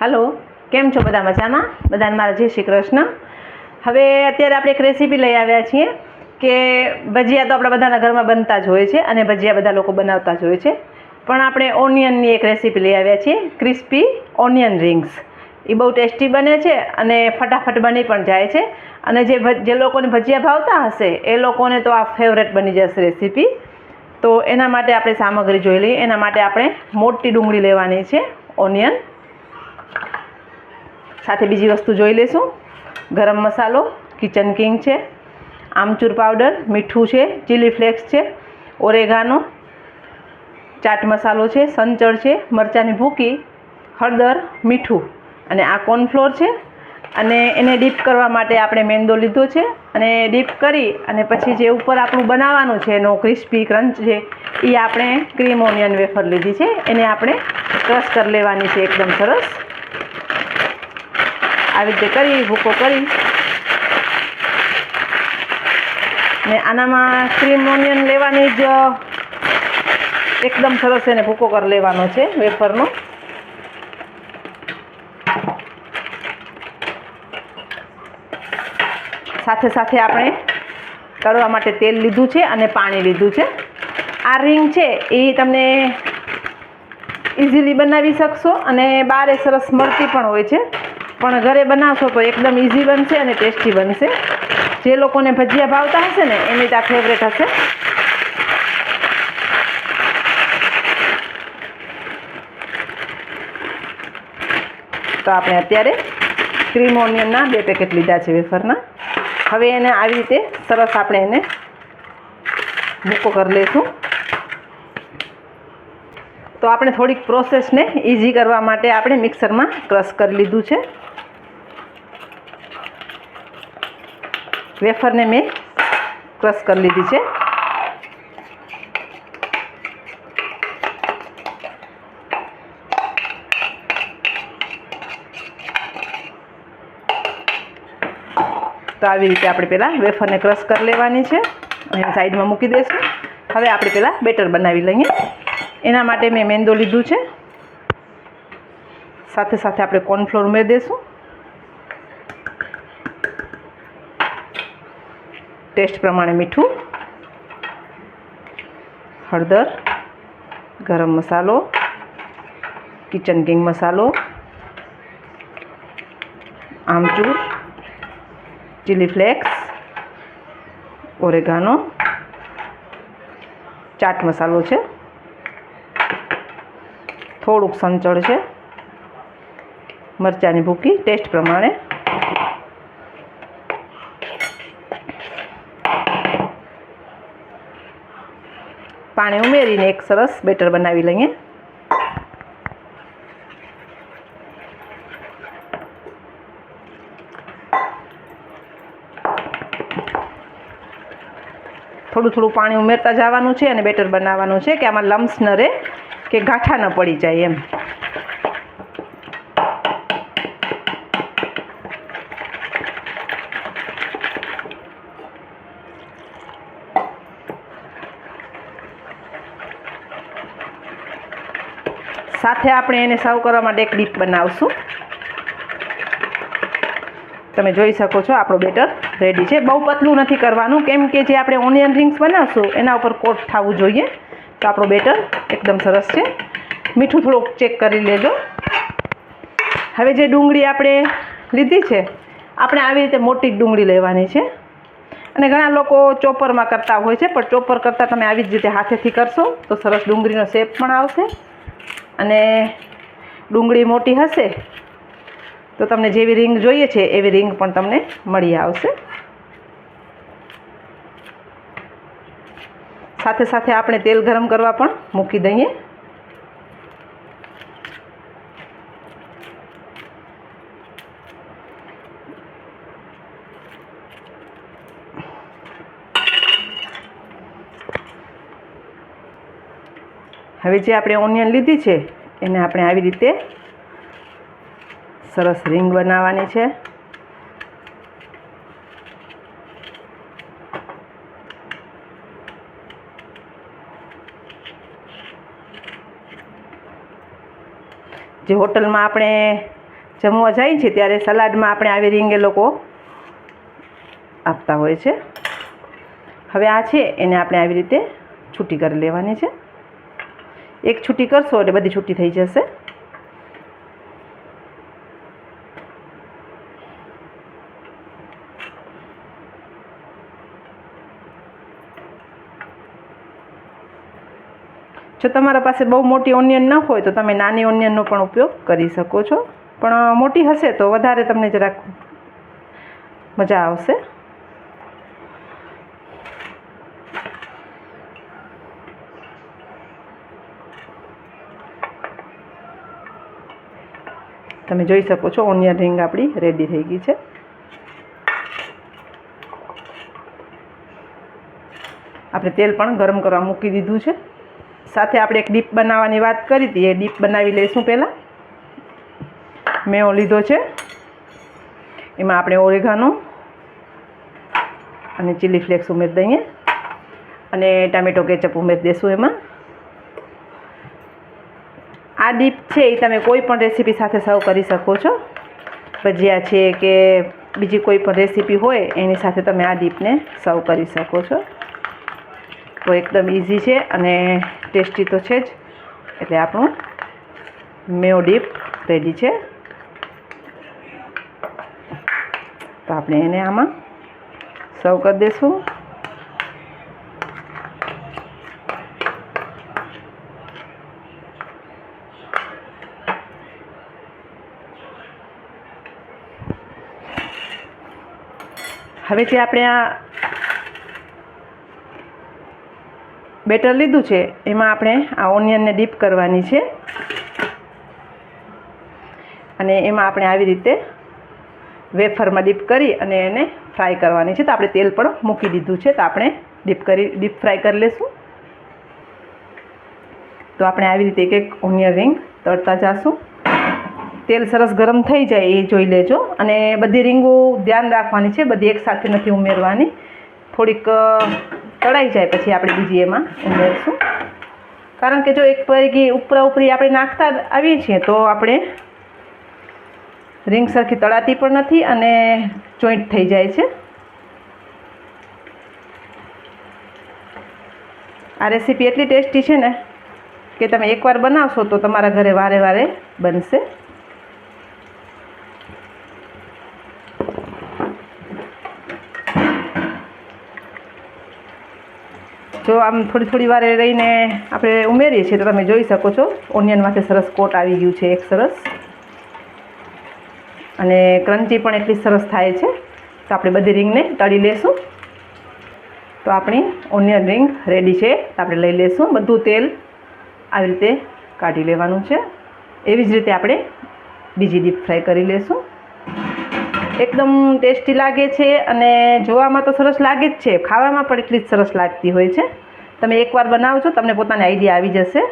Hello, કેમ છો બધા મજામાં? બધાને મારા જય શ્રી કૃષ્ણ. હવે અત્યારે આપણે એક રેસીપી લઈ આવ્યા છીએ કે ભજીયા તો આપણા બધાના ઘરમાં બનતા જ હોય છે અને ભજીયા બધા લોકો બનાવતા જ હોય છે. પણ આપણે ઓનિયનની એક રેસીપી લઈ આવ્યા છીએ ક્રિસ્પી ઓનિયન રિંગ્સ એ બહુ ટેસ્ટી બને છે અને ફટાફટ બની પણ જાય છે. અને જે જે લોકોને ભજીયા ભાવતા હશે, એ લોકોને તો આ ફેવરેટ બની જશે રેસીપી તો એના માટે આપણે સામગ્રી જોઈ લઈએ. એના માટે આપણે મોટી ડુંગળી લેવાની છે ઓનિયન સાથે બીજી વસ્તુ જોઈ લઈશું. ગરમ મસાલો કિચન કિંગ છે, આમચૂર પાવડર મીઠું છે ચીલી ફ્લેક્સ છે ઓરેગાનો ચાટ મસાલો છે, સંચળ છે, મરચાંની ભૂકી, હળદર, મીઠું અને આ કોર્નફ્લોર છે. અને એને ડીપ કરવા માટે આપણે મેંદો લીધો છે અને ડીપ કરી અને પછી જે ઉપર આપણું બનાવવાનું છે, એનો ક્રિસ્પી ક્રંચ છે એ આપણે ક્રીમ ઓનિયન વેફર લીધી છે. એને આપણે ક્રશ કરી લેવાની છે, એકદમ સરસ. આવી રીતે કરી, ભૂકો કરી. ને આનામાં ક્રીમ ઓનિયન લેવાની જ એકદમ સરસ એને ભૂકો કરી લેવાનો છે વેફરનો. સાથે સાથે આપણે તળવા માટે તેલ લીધું છે અને પાણી લીધું છે. આ રિંગ છે એ તમને ઇઝીલી બનાવી શકશો અને બારે સરસ મળતી પણ હોય છે. પણ ઘરે બનાવશો તો એકદમ ઇઝી બનશે અને ટેસ્ટી બનશે. જે લોકોને ભજીયા ભાવતા હશે ને, એની તો આ ફેવરેટ હશે. તો આપણે અત્યારે ક્રીમ ઓનિયનના બે પેકેટ લીધા છે વેફરના. હવે એને આવી રીતે સરસ આપણે એને મૂકો કરી લઈશું. તો આપણે થોડીક પ્રોસેસને ઇઝી કરવા માટે આપણે મિક્સરમાં ક્રશ કરી લીધું છે. વેફરને મેં ક્રશ કરી લીધી છે. તો આવી રીતે આપણે પહેલાં વેફરને ક્રશ કરી લેવાની છે. અને સાઈડમાં મૂકી દઈશું. હવે આપણે પહેલાં બેટર બનાવી લઈએ. એના માટે મેં મેંદો લીધું છે. સાથે સાથે આપણે કોર્નફ્લોર ઉમેરી દઈશું ટેસ્ટ પ્રમાણે મીઠું, હળદર, ગરમ મસાલો કિચન કિંગ મસાલો, આમચૂર ચીલી ફ્લેક્સ ઓરેગાનો ચાટ મસાલો છે. થોડુંક સંચળ છે. મરચાંની ભૂકી, ટેસ્ટ પ્રમાણે. પાણી ઉમેરીને એક સરસ બેટર બનાવી લઈએ. થોડું થોડું પાણી ઉમેરતા જવાનું છે અને બેટર બનાવવાનું છે કે આમાં લમ્સ ન રહે. કે ગાંઠા ન પડી જાય એમ. સાથે આપણે એને સર્વ કરવા માટે બનાવશું. તમે જોઈ શકો છો આપણો બેટર રેડી છે. બહુ પતલું નથી કરવાનું, કેમ કે જે આપણે ઓનિયન રિંગ્સ બનાવશું, એના ઉપર કોટ થવું જોઈએ. તો આપણો બેટર એકદમ સરસ છે. મીઠું થોડુંક ચેક કરી લેજો. હવે જે ડુંગળી આપણે લીધી છે, આપણે આવી રીતે મોટી ડુંગળી લેવાની છે. અને ઘણા લોકો ચોપરમાં કરતા હોય છે, પણ ચોપર કરતાં તમે આવી જ રીતે હાથેથી કરશો, તો સરસ ડુંગળીનો શેપ પણ આવશે. અને ડુંગળી મોટી હશે, તો તમને જેવી રિંગ જોઈએ છે, એવી રિંગ પણ તમને મળી આવશે. સાથે સાથે આપણે તેલ ગરમ કરવા પણ મૂકી દઈએ. હવે જે આપણે ઓનિયન લીધી છે, એને આપણે આવી રીતે સરસ રિંગ બનાવવાની છે. જે હોટલમાં આપણે જમવા જાય છે ત્યારે સલાડમાં આપણે આવી રીંગ લોકો આપતા હોય છે. હવે આ છે, એને આપણે આવી રીતે છૂટી કરી લેવાની છે. એક છૂટી કરશો એટલે બધી છૂટી થઈ જશે. જો તમારા પાસે બહુ મોટી ઓનિયન ન હોય તો તમે નાની ઓનિયનનો પણ ઉપયોગ કરી શકો છો. પણ મોટી હશે તો વધારે તમને જરાક મજા આવશે. તમે જોઈ શકો છો ઓનિયન રિંગ આપણી રેડી થઈ ગઈ છે. આપણે તેલ પણ ગરમ કરવા મૂકી દીધું છે. સાથે આપણે એક ડીપ બનાવવાની વાત કરી હતી, એ ડીપ બનાવી લઈશું પહેલાં. મેં લીધો છે. એમાં આપણે ઓરેગાનો અને ચીલી ફ્લેક્સ ઉમેરી દઈએ. અને ટામેટો કેચઅપ ઉમેરી દઈશું એમાં. આ ડીપ છે એ તમે કોઈ પણ રેસીપી સાથે સર્વ કરી શકો છો. ભજીયા છે કે બીજી કોઈ પણ રેસીપી હોય, એની સાથે તમે આ ડીપને સર્વ કરી શકો છો. તો એકદમ ઇઝી છે અને ટેસ્ટી તો છે જ. એટલે આપણું મેવો ડીપ રેડી છે. તો આપણે એને આમાં સર્વ કરી દઈશું હવે જે આપણે આ બેટર લીધું છે. એમાં આપણે આ ઓનિયનને ડીપ કરવાની છે. અને એમાં આપણે આવી રીતે વેફરમાં ડીપ કરી અને એને ફ્રાય કરવાની છે. તો આપણે તેલ પણ મૂકી દીધું છે. તો આપણે ડીપ કરી ડીપ ફ્રાય કરી લઈશું તો આપણે આવી રીતે એક એક ઓનિયન રિંગ તળતા જશું. તેલ સરસ ગરમ થઈ જાય એ જોઈ લેજો. અને બધી રીંગો ધ્યાન રાખવાની છે. બધી એકસાથે નથી ઉમેરવાની. થોડીક તળાઈ જાય પછી આપણે બીજી એમાં ઉમેરશું. કારણ કે જો એક પૈકી ઉપરા ઉપરી આપણે નાખતા આવીએ છીએ, તો આપણે રીંગ સરખી તળાતી પણ નથી અને જોઈન્ટ થઈ જાય છે. આ રેસીપી એટલી ટેસ્ટી છે ને કે તમે એકવાર બનાવશો તો તમારા ઘરે વારે વારે બનશે. જો આમ થોડી થોડી વાર રહીને આપણે ઉમેરીએ છીએ તો તમે જોઈ શકો છો. ઓનિયનમાંથી સરસ કોટ આવી ગયું છે, એક સરસ. અને ક્રન્ચી પણ એટલી સરસ થાય છે. તો આપણે બધી રીંગને તળી લેશું. તો આપણી ઓનિયન રિંગ રેડી છે. આપણે લઈ લેશું. બધું તેલ આવી રીતે કાઢી લેવાનું છે. એવી જ રીતે આપણે બીજી ડીપ ફ્રાય કરી લેશું. એકદમ ટેસ્ટી લાગે છે અને જોવામાં તો સરસ લાગે જ છે. ખાવામાં પણ એટલી જ સરસ લાગતી હોય છે. તમે એકવાર બનાવજો, તમને પોતાને આઈડિયા આવી જશે.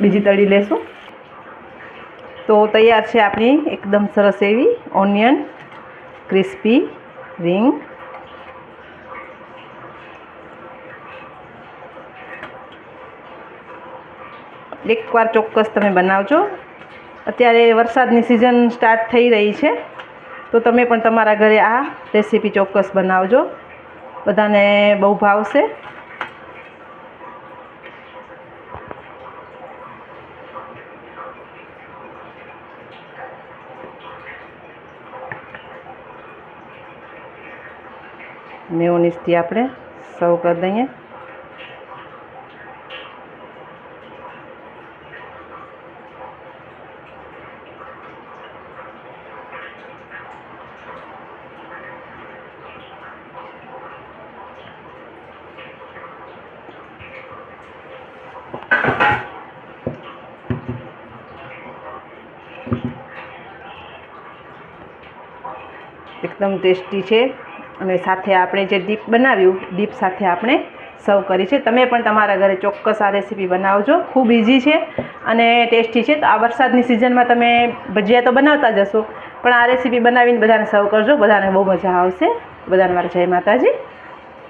બીજી તળી લેશું. તો તૈયાર છે આપણી એકદમ સરસ એવી ઓનિયન, ક્રિસ્પી, રિંગ. એકવાર ચોક્કસ તમે બનાવજો. અત્યારે વરસાદની સિઝન સ્ટાર્ટ થઈ રહી છે. તો તમે પણ તમારા ઘરે આ રેસીપી ચોક્કસ બનાવજો. બધાને બહુ ભાવશે. મેઓનીસથી આપણે સર્વ કરી દઈએ. એકદમ ટેસ્ટી છે. અને સાથે આપણે જે ડીપ બનાવ્યું ડીપ સાથે આપણે સર્વ કરી છે. તમે પણ તમારા ઘરે ચોક્કસ આ રેસીપી બનાવજો. ખૂબ ઇઝી છે અને ટેસ્ટી છે. તો આ વરસાદની સિઝનમાં તમે ભજીયા તો બનાવતા જ હશો. પણ આ રેસીપી બનાવીને બધાને સર્વ કરજો. બધાને બહુ મજા આવશે. બધાને મારા જય માતાજી.